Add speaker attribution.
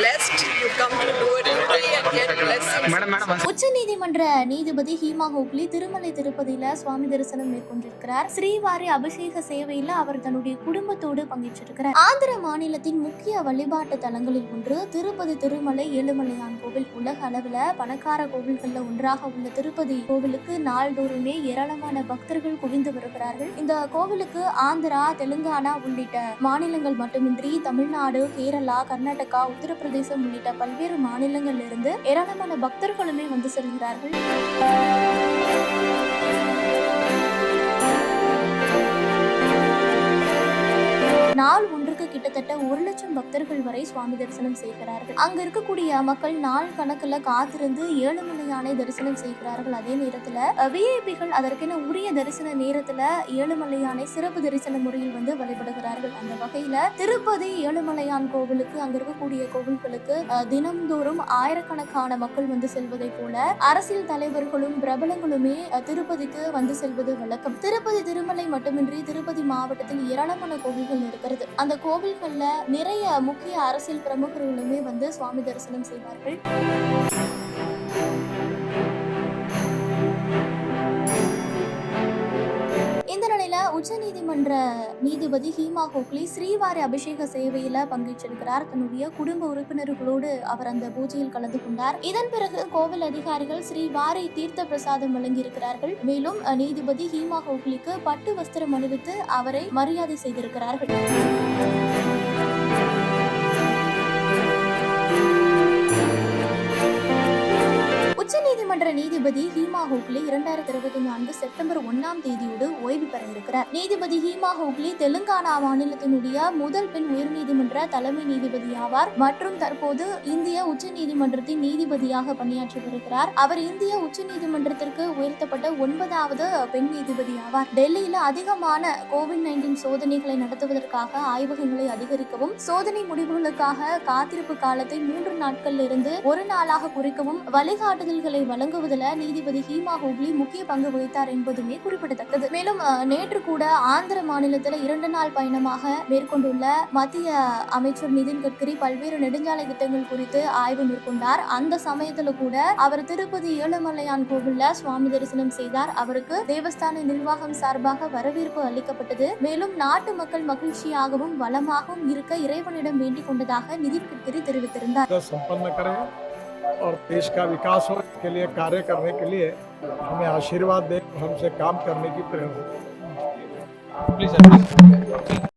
Speaker 1: blessed. You come to do it today and get blessings.
Speaker 2: உச்சநீதிமன்ற நீதிபதி ஹீமா ஹோக்லி திருமலை திருப்பதியில சுவாமி தரிசனம் மேற்கொண்டிருக்கிறார். ஸ்ரீவாரி அபிஷேக சேவையில அவர் தன்னுடைய குடும்பத்தோடு பங்கேற்றிருக்கிறார். ஆந்திர மாநிலத்தின் முக்கிய வழிபாட்டு தலங்களில் ஒன்று திருப்பதி திருமலை ஏழுமலையான் கோவில். உலக அளவுல பணக்கார கோவில்கள்ல ஒன்றாக உள்ள திருப்பதி கோவிலுக்கு நாள்தோறுமே ஏராளமான பக்தர்கள் குவிந்து வருகிறார்கள். இந்த கோவிலுக்கு ஆந்திரா தெலுங்கானா உள்ளிட்ட மாநிலங்கள் மட்டுமின்றி தமிழ்நாடு கேரளா கர்நாடகா உத்தரப்பிரதேசம் உள்ளிட்ட பல்வேறு மாநிலங்கள்ல இருந்து ஏராளமான மக்களுமே வந்து செல்கிறார்கள். நாள் ஒன்றுக்கு கிட்டத்தட்ட ஒரு லட்சம் பக்தர்கள் வரை சுவாமி தரிசனம் செய்கிறார்கள். அங்க இருக்கக்கூடிய மக்கள் நாள் கணக்குல காத்திருந்து ஏழு யானை தரிசனம் செய்கிறார்கள். அதே நேரத்துல விஐபிகள் அதற்கென உரிய தரிசன நேரத்துல ஏழுமலையானை சிறப்பு தரிசன முறையில் வந்து வழிபடுகிறார்கள். அந்த வகையில திருப்பதி ஏழுமலையான் கோவிலுக்கு அங்க இருக்கக்கூடிய கோவில்களுக்கு தினம்தோறும் ஆயிரக்கணக்கான மக்கள் வந்து செல்வதை போல அரசியல் தலைவர்களும் பிரபலங்களுமே திருப்பதிக்கு வந்து செல்வது வழக்கம். திருப்பதி திருமலை மட்டுமின்றி திருப்பதி மாவட்டத்தில் ஏராளமான கோவில்கள் இருக்கிறது. அந்த கோவில்கள்ல நிறைய முக்கிய அரசியல் பிரமுகர்களுமே வந்து சுவாமி தரிசனம் செய்வார்கள். இந்த நிலையில உச்சநீதிமன்ற நீதிபதி ஹீமா கோக்லி ஸ்ரீவாரி அபிஷேக சேவையில பங்கேற்றிருக்கிறார். தன்னுடைய குடும்ப உறுப்பினர்களோடு அவர் அந்த பூஜையில் கலந்து கொண்டார். இதன் பிறகு கோவில் அதிகாரிகள் ஸ்ரீவாரி தீர்த்த பிரசாதம் வழங்கியிருக்கிறார்கள். மேலும் நீதிபதி ஹீமா கோக்லிக்கு பட்டு வஸ்திரம் அணிவித்து அவரை மரியாதை செய்திருக்கிறார்கள். உச்சநீதிமன்ற நீதிபதி ஹீமா ஹோக்லி இரண்டாயிரத்தி இருபத்தி நான்கு செப்டம்பர் ஒன்னாம் தேதியோடு ஓய்வு பெற இருக்கிறார் நீதிபதி ஹீமா ஹோக்லி தெலுங்கானா மாநிலத்தினுடைய முதல் பெண் உயர்நீதிமன்ற தலைமை நீதிபதி ஆவார். மற்றும் தற்போது இந்திய உச்ச நீதிமன்றத்தின் நீதிபதியாக பணியாற்றி வருகிறார் அவர் இந்திய உச்ச நீதிமன்றத்திற்கு உயர்த்தப்பட்ட ஒன்பதாவது பெண் நீதிபதி ஆவார். டெல்லியில் அதிகமான கோவிட் நைன்டீன் சோதனைகளை நடத்துவதற்காக ஆய்வகங்களை அதிகரிக்கவும் சோதனை முடிவுகளுக்காக காத்திருப்பு காலத்தை மூன்று நாட்களில் இருந்து ஒரு நாளாக குறைக்கவும் வழிகாட்டுதல்களை வழங்குவதில் நீதிபதி ஹீமா ஹூக்லி முக்கிய பங்கு வகித்தார் என்பதுமே குறிப்பிடத்தக்கது. மேலும் நேற்று கூட ஆந்திர மாநிலத்தில் இரண்டு நாள் பயணமாக மேற்கொண்டுள்ள மத்திய அமைச்சர் நிதின் கட்கரி பல்வேறு நெடுஞ்சாலை திட்டங்கள் குறித்து ஆய்வு மேற்கொண்டார். அந்த சமயத்தில் கூட அவர் திருப்பதி ஏழுமலையான் கோவில்ல சுவாமி தரிசனம் செய்தார். அவருக்கு தேவஸ்தான நிர்வாகம் சார்பாக வரவேற்பு அளிக்கப்பட்டது. மேலும் நாட்டு மக்கள் மகிழ்ச்சியாகவும் வளமாகவும் இருக்க இறைவனிடம் வேண்டிக் கொண்டதாக நிதின் கட்கரி தெரிவித்திருந்தார்.
Speaker 3: और देश का विकास हो इसके लिए, कार्य करने के लिए हमें आशीर्वाद दें, हमसे काम करने की प्रेरणा
Speaker 4: प्लीज़